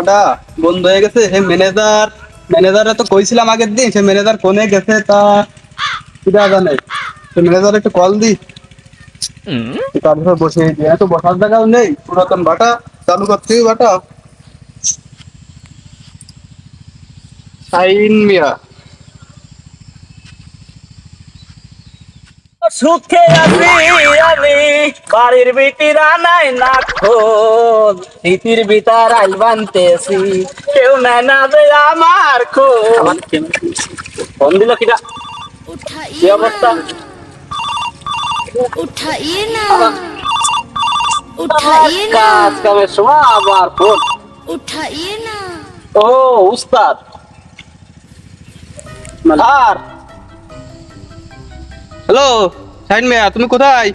ওটা বন্ধ হয়ে গেছে। সে ম্যানেজার ম্যানেজারে তো কইছিলাম আগের দিন সে ম্যানেজার কোনে গেছে তা কিটা জানে? সে ম্যানেজার একটু কল দি। তারপর বসে দিয়ে তো বসার জায়গাও নেই পুরাতন বাটা চালু করতে বাটা সাইন মিয়া। সুখে আছি আমি বাড়ির বিটিরা নাই না খোল নীতির বিতার আইল বানতেছি কেউ নাই না দে আমার খোল। ফোন দিল কিটা? কি অবস্থা? উঠাইয়ে না। উঠাইয়ে না। কাজ কামে সময় আবার ফোন। উঠাইয়ে না। ও উস্তাদ। আর হ্যালো সাইন মিয়া তুমি কোথায়?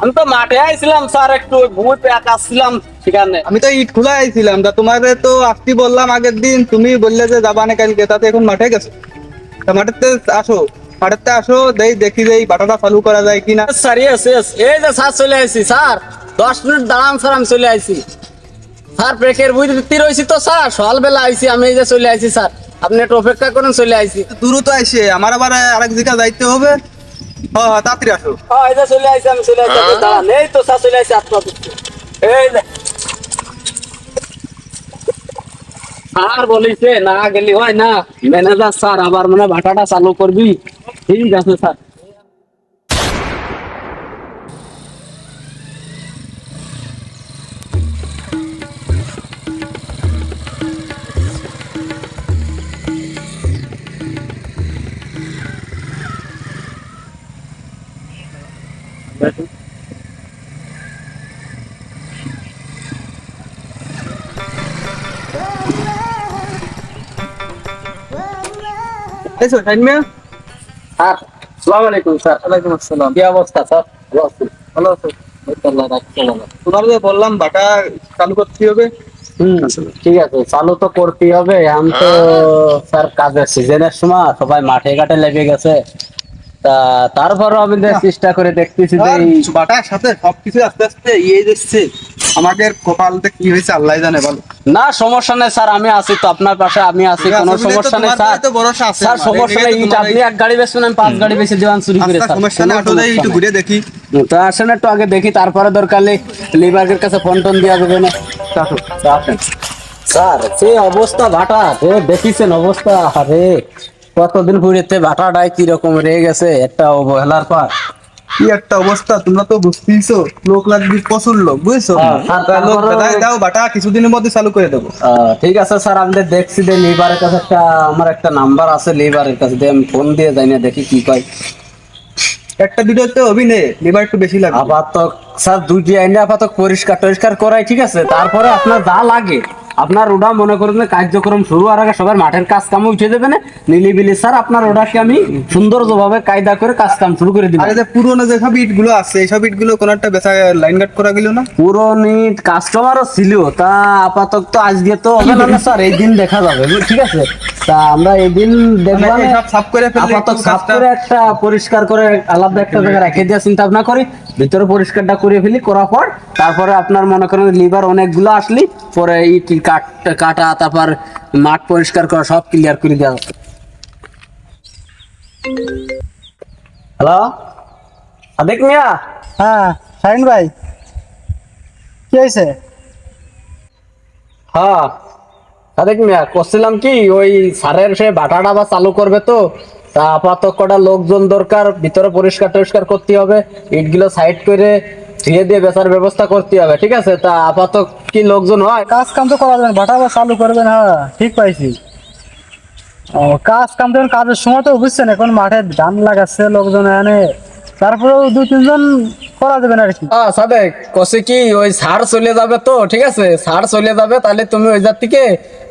আমি তো মাঠে আইছিলাম স্যার একটু ভূমি প্যাক আসছিলাম সেখানে। আমি তো ইট খোলা আইছিলাম তা তোমারে তো আসতি বললাম আগের দিন তুমি বললে যে যাবা না কালকে তাতে এখন মাঠে গেছো। তা মাঠেতে আসো মাঠেতে আসো দেই দেখি যে এই বাটাটা চালু করা যায় কিনা। স্যার ইয়েস ইয়েস এই যে স্যার চলে আসছি স্যার। দশ মিনিট দাঁড়ান স্যার আমি চলে আসছি স্যার ব্রেকের বুঝ দিতে রয়েছি তো স্যার। সকালবেলা আইছি আমি এই যে চলে আসছি স্যার। আপনি একটু অপেক্ষা করেন চলে আসছি দ্রুত আইসে আমার আবার আরেক জায়গা যাইতে হবে। হ্যাঁ হ্যাঁ, তাড়াতাড়ি আসো। হ্যাঁ এই যে চলে আসছি আমি চলে আপনি দাঁড়ান। এই তো স্যার চলে আসছি আপনার এই যে। স্যার বলিছে না গেলি হয় না। ম্যানেজার স্যার আবার মানে ভাটাটা চালু করবি। ঠিক আছে স্যার। মিয়া? স্যার আলাইকুম স্যার। ওয়ালাইকুম আসসালাম। কি অবস্থা স্যার? ভালো আছি। ভালো আছো? তোমার যে বললাম বাটা চালু করতে হবে? ঠিক আছে চালু তো করতেই হবে। আমি তো স্যার কাজের সিজনের সময় সবাই মাঠে ঘাটে লেগে গেছে। তা তারপরও আমি চেষ্টা করে দেখতেছি যে বাটার সাথে সবকিছু আস্তে আস্তে ইয়ে যাচ্ছে। আমাদের কপালতে কি হয়েছে আল্লাহ জানে বলো না সমস্যা নেই স্যার আমি আছি তো আপনার পাশে আমি আছি কোনো সমস্যা নেই স্যার। তো ভরসা আছে স্যার সমস্যা নেই ইট আপনি এক গাড়ি বেচবেন আমি পাঁচ গাড়ি বেচে দেওয়ান চুরি করে আচ্ছা, স্যার। সমস্যা নেই অটো দেয় সমস্যা একটু ঘুরে দেখি। তো আসেন একটু আগে দেখি তারপরে দরকার নেই লিবারের কাছে ফোন টোন দেওয়া যাবে না। স্যার সে অবস্থা ভাটা? রে দেখিছেন অবস্থা? আরে কতদিন ঘুরেতে ভাটাটাই কীরকম রয়ে গেছে একটা অবহেলার পর। কি একটা অবস্থা? তোমরা তো বুঝতেইছো লোক লাগবে প্রচুর লোক বুঝছ? হ্যাঁ, লোক তারপরেও- বেলায় দাও বাটা কিছুদিনের মধ্যে চালু করে দেবো। ঠিক আছে স্যার আমি দেখছি যে কাছে একটা আমার একটা নাম্বার আছে লিবারের কাছে দিয়ে আমি ফোন দিয়ে যাই না দেখি কি কয়। একটা দুটো তো অভিনয় লিভার একটু বেশি লাগবে। আপাতত স্যার দুইটি আইনে আপাতত পরিষ্কার টরিষ্কার করাই ঠিক আছে তারপরে আপনার যা লাগে। আপনার ওটা মনে করেন কার্যক্রম শুরু হওয়ার আগে সবার মাঠের কাজ কাম উঠে দেবে না? নিলিবিলি স্যার আপনার ওটাকে আমি সৌন্দর্যভাবে কায়দা করে কাজ কাম শুরু করে দিব আরে যে পুরোনো ইটগুলো আছে এইসব ইটগুলো কোন একটা বেচা লাইন কাট করা গেল না? পুরনি কাস্টমারও ছিল তা আপাতত তো আজকে তো হবে না স্যার এই দিন দেখা যাবে ঠিক আছে? তা আমরা এই দিন। সব সাফ করে আপাতত সাফ করে একটা পরিষ্কার করে আলাদা একটা জায়গায় রেখে দেওয়ার চিন্তা ভাবনা করি। ভিতরে পরিষ্কারটা করে ফেলি করার পর তারপরে আপনার মনে করেন লিভার অনেকগুলো আসলি পরে ইট কাট কাটা তারপর মাঠ পরিষ্কার করা সব ক্লিয়ার করে দেওয়া হ্যালো সাদেক মিয়া? হ্যাঁ শাহিন ভাই। কি হয়েছে? হ্যাঁ সাদেক মিয়া করছিলাম কি ওই সারের সে বাটাটা বা চালু করবে তো তা আপাতত কটা লোকজন দরকার ভিতরে পরিষ্কার টরিষ্কার করতে হবে ইটগুলো সাইড করে ধুয়ে দিয়ে বেচার ব্যবস্থা করতে হবে ঠিক আছে? তা আপাতত কি লোকজন হয়? কাজ কাম তো করা যাবে না, ভাটা চালু করবেন হ্যাঁ ঠিক পাইছি। ও কাজ কাম তো কাজের সময় তো বুঝছেন এখন মাঠে ধান লাগাচ্ছে লোকজন এনে তারপরেও দু তিনজন করা যাবে না আর কি। হ্যাঁ সাদেক কসে কি ওই সার চলে যাবে তো ঠিক আছে? সার চলে যাবে তাহলে তুমি ওই জাত থেকে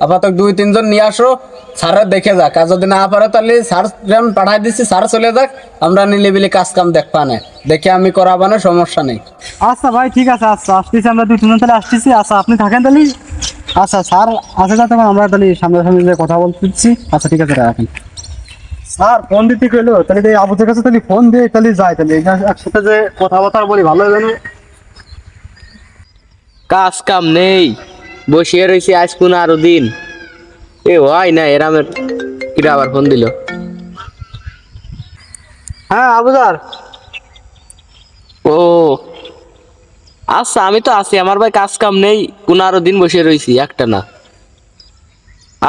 আপাতত দুই তিনজন নিয়ে আসো সারের দেখে যাক। আর যদি না পারে তাহলে যেমন পাঠাই দিচ্ছি সার চলে যাক আমরা নিলিবিলি কাজ কাম দেখবা না। দেখে আমি করাবানো সমস্যা নেই। আচ্ছা ভাই ঠিক আছে আচ্ছা আসতেছি আমরা দুই তিনজন তাহলে আসতেছি। আচ্ছা আপনি থাকেন তাহলে? আচ্ছা স্যার আছে যাতে আমরা তাহলে সামনাসামনি কথা বলতেছি। আচ্ছা ঠিক আছে রাখেন। স্যার ফোন দিতে কইলো তাহলে এই আবুদের কাছে তাহলে ফোন দিয়ে তাহলে যাই তাহলে একসাথে যে কথাবার্তা বলি ভালো হবে না? কাজ কাম নেই বসিয়ে রয়েছি আজ পনেরো দিন। এ হয় না এরামের কিরা আবার ফোন দিল? হ্যাঁ আবুদার। ও আচ্ছা আমি তো আছি আমার ভাই কাজ কাম নেই পনেরো দিন বসে রয়েছি একটা না।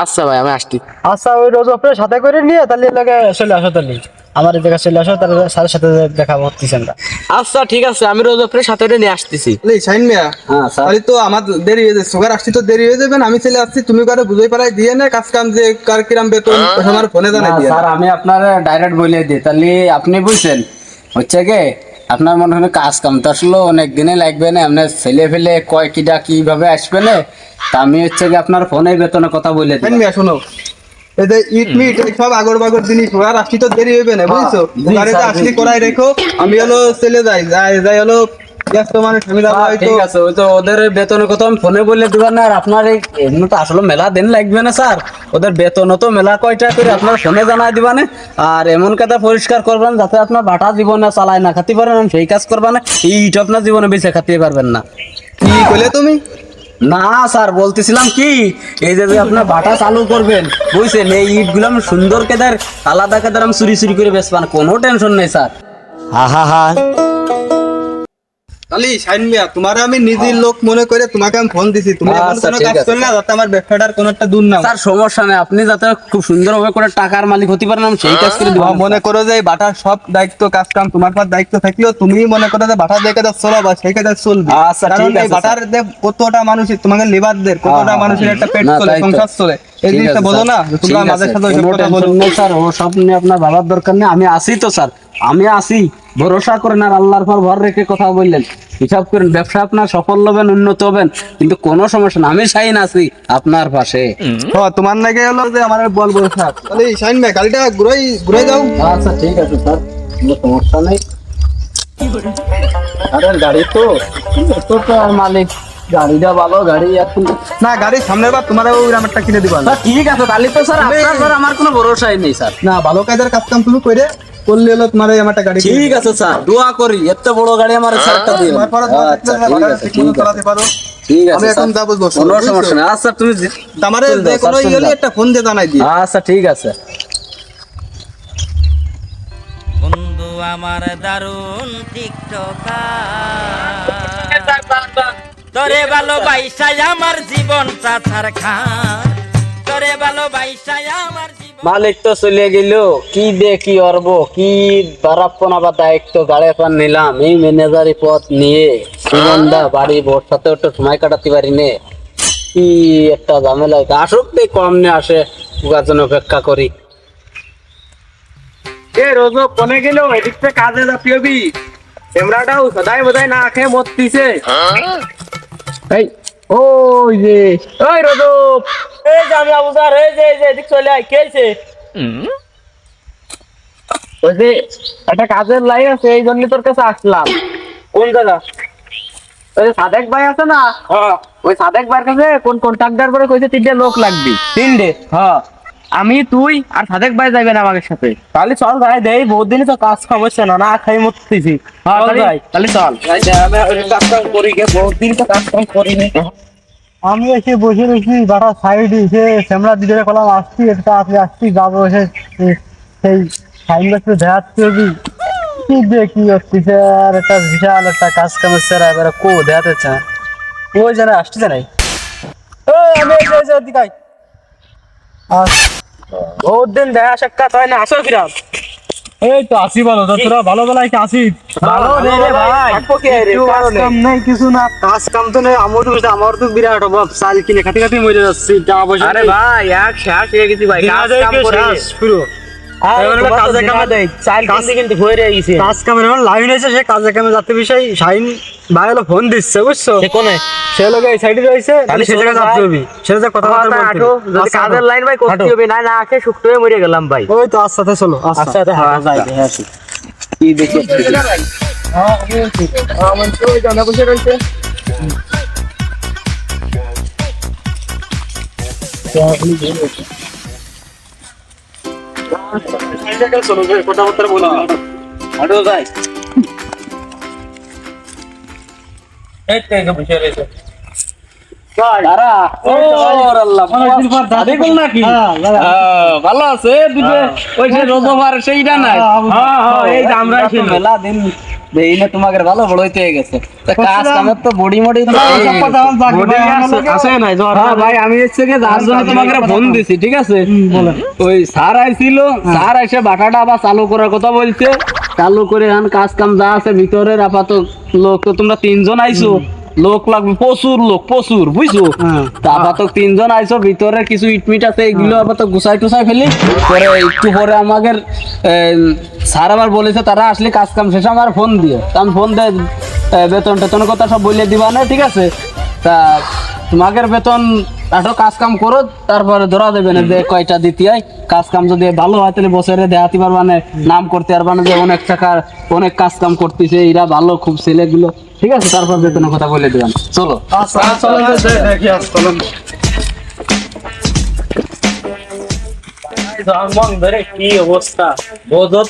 আচ্ছা ভাই আমি আসছি। আচ্ছা ওই রোজ আপনার সাথে করে নিয়ে তাহলে এলাকায় চলে আসো তাহলে। আমার জায়গায় চলে আসো তাহলে স্যারের সাথে দেখা করতেছি আমরা। আচ্ছা ঠিক আছে আমি রোজ আপনার সাথে করে নিয়ে আসতেছি। এই শাইন মিয়া হ্যাঁ স্যার। তাহলে তো আমার দেরি হয়ে যাবে সুগার আসছি তো দেরি হয়ে যাবে না, আমি চলে আসছি তুমি কারও বুঝাই পারাই দিয়ে না কাজ কাম যে কার কিরাম বেতন আমার ফোনে জানাই দিয়ে স্যার আমি আপনার ডাইরেক্ট বলে দিই তাহলে আপনি বুঝছেন। হচ্ছে কি আপনার মনে হয় কাজ কাম তো আসলে অনেক দিনে লাগবে না আপনার ছেলে ফেলে কয় কিটা কীভাবে আসবে না? তা আমি হচ্ছে কি আপনার ফোনে বেতনের কথা বলে দিই শোনো। এই যে ইট মিট সব আগর বাগর জিনিস আর আসছি তো দেরি হইবে না বুঝছ? আরে ঘরে স্যার, আসলি করাই রেখো আমি হলো ছেলে যাই যাই হলো ব্যস্ত মানুষ আমি যাব হয়তো। ঠিক আছে ওই তো ওদের বেতনের কথা আমি ফোনে বলে দিবেন না আর আপনার এমনি তো আসলে মেলা দিন লাগবে না স্যার। ওদের বেতন তো মেলা কয়টা করে আপনার ফোনে জানাই দিবানে আর এমন কথা পরিষ্কার করবেন যাতে আপনার বাটা জীবনে চালায় না খাতে পারেন সেই কাজ করবেন এইটা আপনার জীবনে বেঁচে খাতে পারবেন না। কি কইলে তুমি? না স্যার বলতেছিলাম কি এই যে যে আপনার বাটা চালু করবেন বুঝছেন এই ইটগুলো আমি সুন্দর কেদার আলাদা কেদার আমি চুরি চুরি করে বেচবান কোনো টেনশন নেই স্যার। তাহলে শাইন মিয়া তোমার আমি নিজের লোক মনে করে তোমাকে আমি ফোন দিছি। তুমি এমন আচ্ছা, কোনো কাজ করলে না যাতে আমার ব্যবসাটার কোনো একটা দূর না স্যার সমস্যা নেই। আপনি যাতে খুব সুন্দরভাবে করে টাকার মালিক হতে পারেন আমি সেই কাজ করে দিব। মনে করো যে বাটার সব দায়িত্ব কাজ কাম তোমার পার দায়িত্ব থাকলেও তুমি মনে করো যে বাটার যে কাজ চলাবা সেই কাজ চলবে। আচ্ছা, ঠিক আছে, বাটার কতটা মানুষ তোমাকে লেবারদের কতটা হ্যাঁ, মানুষের একটা পেট চলে সংসার চলে। এই জিনিসটা আছে, বলো না তোমরা আমাদের সাথে কোনো কথা বলো স্যার। ও সব নিয়ে আপনার ভাবার দরকার নেই আমি আসি তো স্যার। আমি আসি ভরসা করেন আর আল্লাহর পর ভর রেখে কথা বললেন। হিসাব করেন ব্যবসা আপনার সফল হবেন উন্নত হবেন কিন্তু কোনো সমস্যা না। আমি সাইন আছি আপনার পাশে। তোমার নাকি হলো যে আমার বল বল থাক। তাহলে শাইন ভাই গাড়িটা ঘুরাই ঘুরে যাও আচ্ছা ঠিক আছে স্যার। কোনো সমস্যা নেই। আরে গাড়ি তো। তো আর মালিক গাড়িটা ভালো গাড়ি না গাড়ি সামনের বার তোমার ওই কিনে দিবা। ঠিক আছে তাহলে তো স্যার আপনার স্যার আমার কোনো ভরসাই নেই স্যার। না ভালো কাজের কাজ কাম তুমি করে করলে হলো তোমার আমার একটা গাড়ি ঠিক আছে স্যার দোয়া করি এত বড় গাড়ি আমার তোমার আচ্ছা ঠিক আছে আমি এখন স্যার। যাব বসো, কোনো সমস্যা নেই। আচ্ছা তুমি আমারে চলে যে যাও, কোনো ইয়ে হলে একটা ফোন দিয়ে জানাই দিই। আচ্ছা ঠিক আছে। বন্ধু আমার দারুণ টিকটকার। তোরে ভালোবাইসাই আমার জীবনটা তোরে আমার মালিক তো চলে গেল। কি দে কি অরব কি বারাপ্পনা বা দায়িত্ব গাড়ি পান নিলাম। এই ম্যানেজারি পদ নিয়ে জীবনদা বাড়ি বোর সাথে একটু সময় কাটাতে পারি নে। কি একটা ঝামেলা। আসুক দে কম নে আসে অপেক্ষা করি। এ রোজ কোনে গেল? এদিক থেকে কাজে যাবি হবি। ক্যামেরাটাও সদাই বোধহয় না খেয়ে মরতিছে। এই ওই যে। ওই রোজ এই যে আমি আবুজার এই যে এই যে এদিক চলে আয় খেয়েছে ওই যে একটা কাজের লাইন আছে এই জন্য তোর কাছে আসলাম। কোন জায়গা ওই সাদেক ভাই আছে না? ওই সাদেক ভাইয়ের কাছে কোন কন্ট্রাক্টর করে কইছে তিনটে লোক লাগবে। তিনটে? হ্যাঁ। আমি তুই আর সাদেক ভাই যাবেন আমাদের সাথে। তাহলে চল ভাই দেই বহুত দিনই তো কাজ খাবছে না না খাই মরতেছি হ্যাঁ তাহলে তাহলে চল। কাজ কাম করি গে বহুত দিন তো কাজ কাম করিনি। আমি এসে বসে রয়েছি বাটা সাইডে এসে ক্যামেরা দিতে কলাম আসছি এটা আপনি আসছি যাব এসে সেই সাইন গাছটা দেখাচ্ছি হবি কি দেখি হচ্ছে আর একটা বিশাল একটা কাজ কামের সেরা এবারে কো দেখাতে চায়। ওই জানে আসতে জানাই ওই আমি যে ওদিকে আয়। আস বহুত দিন দেখা সাক্ষাৎ হয় না আসো কিরাম এই তো আসি ভালো তো তোরা ভালো বেলায় কি আসি ভালো রে রে ভাই কাজ কাম নাই। কিছু না। কাজ কাম তো নেই আমার তো আমার তো বিরাট অভাব। চাল কিনে খাতে খাতে মরে যাচ্ছি টাকা পয়সা আরে ভাই এক শেষ হয়ে গেছি ভাই কাজ কাম করে পুরো ফোন দিচ্ছে বুঝছ? সে কোনে? সে লোক এই সাইডে রয়েছে তাহলে সে জায়গায় যাতে হবে। সে যে কথা বলতে আঠো যদি কাজের লাইন ভাই করতে হবে না না আখে শুকতে হয়ে মরে গেলাম ভাই। ওই তো আস্তে আস্তে চলো আস্তে। আচ্ছা আচ্ছা। হ্যাঁ যাই হ্যাঁ কি দেখি আমার তো জানা বসে রয়েছে। চলো কথাবার্তা বলি যাই এই বসে রয়েছে ভালো আছে দুটো ওই যে রোজবার সেইটা নাই। হ্যাঁ, হ্যাঁ, আমরা মেলা দিন তোমাকে ভালো বড় হইতে গেছে। কাজ। তো বডি মডি আছে নাই হ্যাঁ ভাই আমি হচ্ছে কি যার জন্য তোমাকে ফোন দিছি ঠিক আছে? ওই স্যার আইছিল স্যার এসে বাটাটা আবার চালু করার কথা বলছে। চালু করে এখন কাজ কাম যা আছে ভিতরের আপাতত লোক তো তোমরা তিনজন আইছো। লোক লাগবে প্রচুর লোক প্রচুর বুঝছ? হ্যাঁ। তা আপাতত তিনজন আইছো ভিতরে কিছু ইটমিট আছে এগুলো আপাতত গুছাই টুসাই ফেলি। পরে একটু পরে আমাদের স্যার আবার বলেছে তারা আসলে কাজ কাম শেষে আমার ফোন দিয়ে তা আমি ফোন দিয়ে বেতন টেতনের কথা সব বলে দিবা না ঠিক আছে? তা তোমাদের বেতন একটু কাজ কাম করো তারপরে ধরা দেবে না যে কয়টা দিতে হয় কাজ কাম যদি ভালো হয় তাহলে বছরে দেখাতে পারবা না নাম করতে পারবা না যে অনেক টাকা অনেক কাজ কাম করতেছে এরা ভালো খুব ছেলেগুলো ঠিক আছে তারপর বেতনের কথা বলে দিবেন চলো আচ্ছা, আচ্ছা, কি অবস্থা বোঝো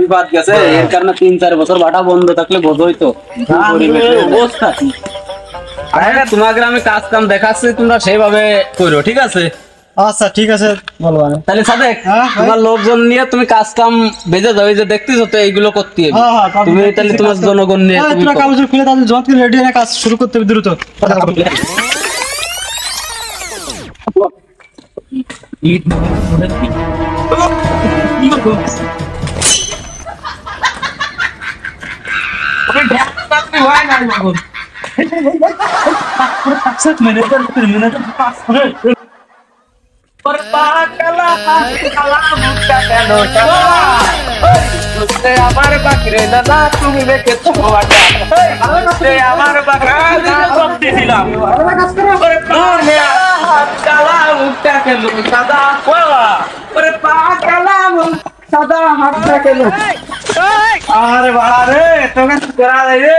বিবাদ গেছে এর কারণে তিন চার বছর ভাটা বন্ধ থাকলে বোঝোই তো কি পরিবেশের অবস্থা। আরে তোমাকে আমি কাজ কাম দেখাচ্ছি তোমরা সেইভাবে করো ঠিক আছে? আচ্ছা ঠিক আছে বলব আমি। তাহলে সাদেক হ্যাঁ, তোমার লোকজন নিয়ে তুমি কাজ কাম বেজে যাও এই যে দেখতেছো তো এইগুলো করতে হবে। হ্যাঁ, হ্যাঁ, তুমি তাহলে তোমার জনগণ নিয়ে হ্যাঁ, তুমি কাগজ খুলে তাদের জমা করে রেডি হয়ে কাজ শুরু করতে হবে দ্রুত। আমার বাকরে দাদা তুমি দেখে আমার বাকরে করতেছিলাম কালা মুখটা কেন সাদা ওরে পা কালা মুখ সাদা হাতটা কেন আরে বাড়া রে তোকে করা রে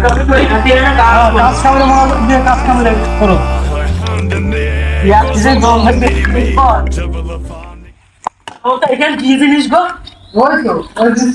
কাজ কামড়ে মনে দিয়ে কাজ কামড়ে করো এখানে কি জিনিস গো? ওই তো, ওই দিন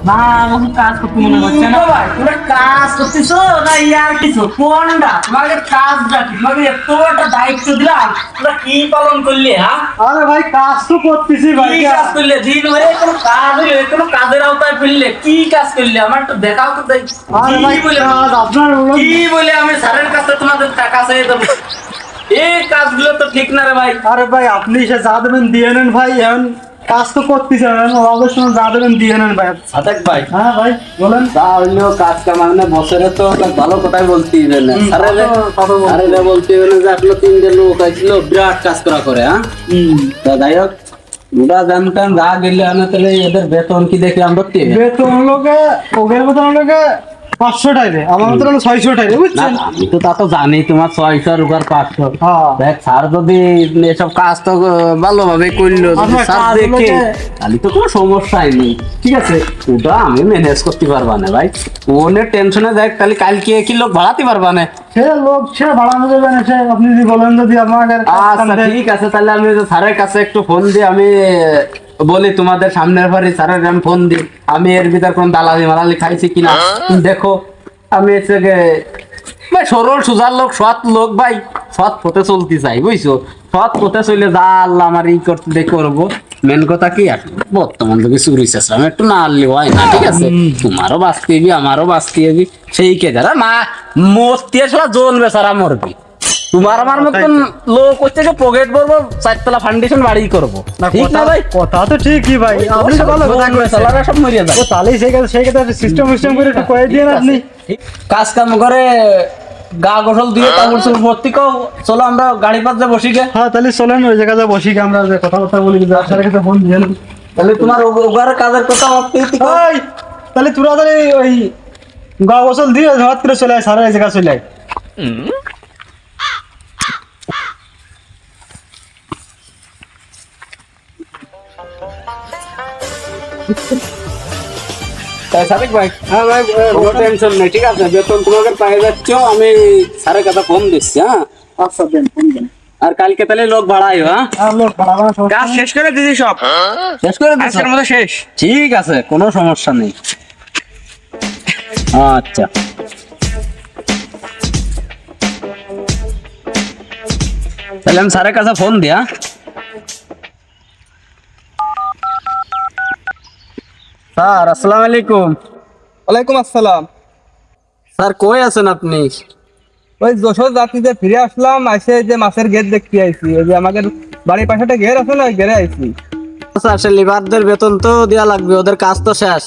খেলা করছে না আমাকে কাজ করতে মনে হচ্ছে না ভাই তোমরা কাজ করতেছো না ইয়ার কিছু কোনটা তোমাকে কাজটা কি তোমাকে এত একটা দায়িত্ব দিলাম তোমরা কি পালন করলে হ্যাঁ আরে ভাই কাজ তো করতেছি ভাই কি কাজ করলে দিন ভরে কোনো কাজ হইলে কোনো কাজের আওতায় ফেললে কি কাজ করলে আমার একটু দেখাও তো তাই আরে কি ভাই বলে কাজ আপনার হলো কি বলে আমি স্যারের কাছে তোমাদের টাকা চাই দেবো এই কাজগুলো তো ঠিক না রে ভাই আরে ভাই আপনি সে যা দেবেন দিয়ে নেন ভাই এখন কাজ তো করতেছি এখন অবশ্য সময় যা দেবেন দিয়ে নেন ভাই। ভাই। হ্যাঁ ভাই বলেন। তা হইল কাজ কাম মানে বছরে তো ভালো কথাই বলতে হবে না। আরে বলতে আরে রে বলতে হবে না যে আসলে তিনটে লোক আইছিল বিরাট কাজ করা করে হ্যাঁ? তা যাই হোক ওরা জানতাম যা গেলে আনা তাহলে এদের বেতন কি দেখে আমরা বেতন লোকে ওগের বেতন লোকে পাঁচশো টাইরে আমার মতো হলো ছয়শো টাইরে বুঝছেন? আমি তো তা তো জানি তোমার ছয়শো রুপার পাঁচশো। হ্যাঁ। দেখ স্যার যদি এসব কাজ তো ভালোভাবে করল স্যার দেখে তাহলে তো কোনো সমস্যাই নেই ঠিক আছে? ওটা আমি ম্যানেজ করতে পারবা না ভাই। টেনশনে দেখ তাহলে কালকে কি লোক ভাড়াতে পারবা না? সে লোক সে বাড়ানো যাবে না সে আপনি যদি বলেন যদি আচ্ছা ঠিক আছে তাহলে আমি স্যারের কাছে একটু ফোন দিয়ে আমি বলি তোমাদের সামনের বাড়ি স্যারের আমি ফোন দিই আমি এর ভিতর কোন দালালি মালালি খাইছি কিনা? দেখো আমি এসে ভাই সরল সুজার লোক সৎ লোক ভাই। সৎ পথে চলতে চাই বুঝছ? সৎ পথে চলে যা আল্লাহ আমার ই করতে দেখে করব। মেন কথা কি আর বর্তমান যুগে চুরি চেষ্টাম একটু না আনলে হয় না ঠিক আছে? তোমারও বাঁচতে হবি আমারও বাঁচতে হবি সেই কে যারা না মস্তি আসলে জন বেচারা মরবি। তোমার আমার মতন লোক হচ্ছে যে পকেট ভরবো চারতলা ফাউন্ডেশন বাড়ি করব। ঠিক না ভাই? কথা তো ঠিকই ভাই আপনি তো ভালো কথা বেচারারা সব মরিয়া যায়। ও তাহলেই সেই কথা সেই কথা সিস্টেম সিস্টেম করে একটু কয়ে দিয়ে আপনি। কাজ কাম করে গা গোসল দিয়ে চোপড় ভর্তি কও চলো আমরা গাড়ি পাতে বসি গে। হ্যাঁ তাহলে চলেন ওই জায়গায় বসি কি আমরা যে কথাবার্তা বলি আপনার কাছে ফোন দিয়ে তাহলে তোমার ওগার কাজের কথা ভাবতে ওই তাহলে তোরা তাহলে ওই গা গোসল দিয়ে হঠাৎ করে চলে আয় সারা এই জায়গা চলে আয়। তাই সাদেক ভাই হ্যাঁ ভাই কোনো টেনশন নেই ঠিক আছে? বেতন তোমাকে পেয়ে যাচ্ছ আমি স্যারের কথা ফোন দিচ্ছি হ্যাঁ? আচ্ছা দেন ফোন দেন। আর কালকে তাহলে লোক বাড়াই হ্যাঁ? আর লোক বাড়াবো না, সমস্যা কাজ নেই। শেষ করে দিদি সব। শেষ করে দিচ্ছ আজকের মতো শেষ। ঠিক আছে কোনো সমস্যা নেই। আচ্ছা। তাহলে আমি স্যারের কাছে ফোন দিয়া স্যার আসসালামু আলাইকুম। ওয়ালাইকুম আসসালাম। স্যার কই আছেন আপনি? ওই যশোর জাতিতে ফিরে আসলাম এসে যে মাছের গেট দেখতে আইছি। ওই যে আমাদের বাড়ির পাশে একটা ঘের আছে না ওই ঘেরে আইছি। স্যার সে লিবারদের বেতন তো দেওয়া লাগবে ওদের কাজ তো শেষ।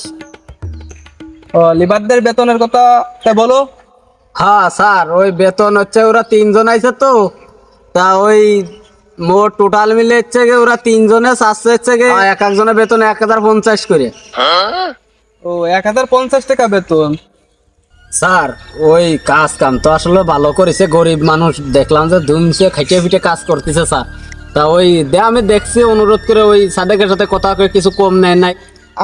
ও লিবারদের বেতনের কথা তা বলো। হ্যাঁ স্যার ওই বেতন হচ্ছে ওরা তিনজন আইছে তো তা ওই মোট টোটাল মিলে হচ্ছে গিয়ে ওরা তিনজনে চারশো হচ্ছে গিয়ে এক একজনের বেতন এক হাজার পঞ্চাশ করে। ও এক হাজার পঞ্চাশ টাকা বেতন? স্যার ওই কাজ কাম তো আসলে ভালো করেছে গরিব মানুষ। দেখলাম যে ধুমছে খাইটে পিটে কাজ করতেছে স্যার। তা ওই দে আমি দেখছি অনুরোধ করে ওই সাদেকের সাথে কথা করে কিছু কম নেয় নাই।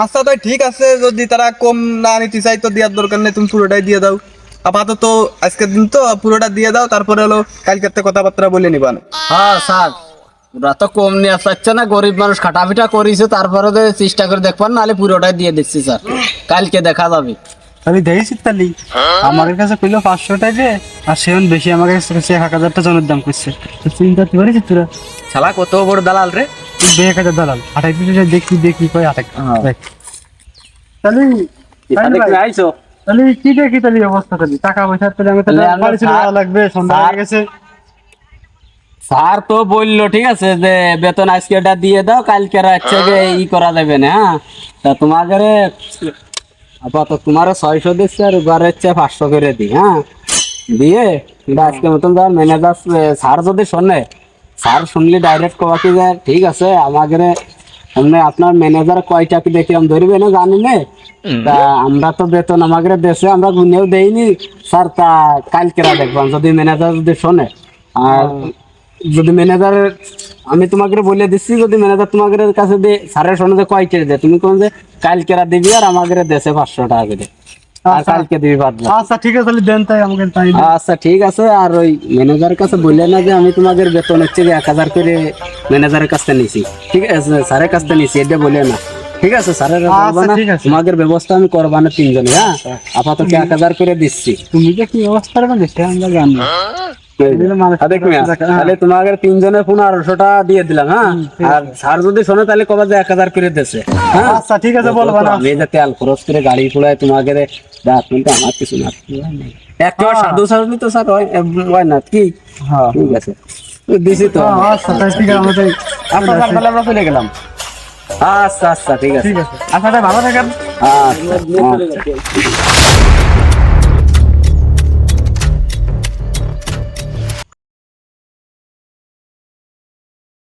আচ্ছা তাই ঠিক আছে যদি তারা কম না নিতে চাই তো দেওয়ার দরকার নেই তুমি পুরোটাই দিয়ে দাও। আপাতত আজকের দিন তো পুরোটা দিয়ে দাও তারপরে হলো কালকের থেকে কথাবার্তা বলে নিবা। না হ্যাঁ স্যার। ওরা তো কম নিয়ে চাচ্ছে না গরিব মানুষ খাটাপিটা করেছে তারপরে তো চেষ্টা করে দেখবেন নাহলে পুরোটাই দিয়ে দিচ্ছি স্যার। কালকে দেখা যাবে। তাহলে দেখেছি তাহলে আমার কাছে পেল পাঁচশো টাকা আর সেমন বেশি আমার কাছে কাছে এক হাজার টাকা জনের দাম করছে। তো চিন্তা পারিস তোরা। শালা কত বড় দালাল রে? তুই এক হাজার দালাল। আঠাই পিঠে দেখি দেখি কই আঠাই হ্যাঁ। তাহলে তাহলে কি দেখি তাহলে অবস্থা তাহলে টাকা পয়সা তাহলে আমি তাহলে লাগবে সন্ধ্যা হয়ে গেছে। স্যার তো বলল ঠিক আছে যে বেতন আজকে এটা দিয়ে দাও কালকে যে ই করা যাবে না হ্যাঁ? তা তোমাদের আপাতত তোমার ছয়শো দিচ্ছে আর এবার হচ্ছে পাঁচশো করে দিই হ্যাঁ? দিয়ে আজকে মতন ধর ম্যানেজার স্যার যদি শোনে স্যার শুনলে ডাইরেক্ট কবা কি যে ঠিক আছে আমাদের এমনি আপনার ম্যানেজার কয়টা কি দেখি আমি ধরবে না জানি না? তা আমরা তো বেতন আমাদের দেশে আমরা গুনেও দেইনি। স্যার তা কালকেরা দেখবাম যদি ম্যানেজার যদি শোনে। আর যদি ম্যানেজার আমি তোমাকে বলে দিচ্ছি যদি ম্যানেজার তোমাদের কাছে দিয়ে স্যারের শোনে যে কয়টা দে? তুমি কোন যে কালকেরা দিবি আর আমাদের দেশে পাঁচশো টাকা করে। আর কালকে দিবি বাদ আচ্ছা ঠিক আছে তাহলে দেন তাই আমাকে তাই আচ্ছা ঠিক আছে আর ওই ম্যানেজারের কাছে বললে না যে আমি তোমাদের বেতন হচ্ছে যে এক হাজার করে ম্যানেজারের কাছ থেকে নিছি। ঠিক আছে স্যারের কাছ থেকে নিছি এটা বলে না। ঠিক আছে স্যারের আছে। তোমাদের ব্যবস্থা আমি করবা না তিনজন হ্যাঁ? আপাতত এক হাজার করে দিচ্ছি। তুমি যে কি অবস্থা করবে সে আমরা জানি। এগুলো মানুষ- দেখ মিয়া, তাহলে তোমাদের তিনজনের পনেরোশো টাকা দিয়ে দিলাম হ্যাঁ? আর স্যার যদি শোনে তাহলে কবা যে এক হাজার করে দেছে ঠিক আছে বলবা না আমি যে তেল খরচ করে গাড়ি পোড়ায় তোমাকে দেখ কিন্তু আমার কিছু না। একটা সাধু সাধু তো স্যার হয় না কি? ঠিক আছে। দিছি তো। ঠিক আছে আপনার আমরা চলে গেলাম। আচ্ছা আচ্ছা ঠিক আছে। আচ্ছা ভালো থাকেন। আচ্ছা আচ্ছা।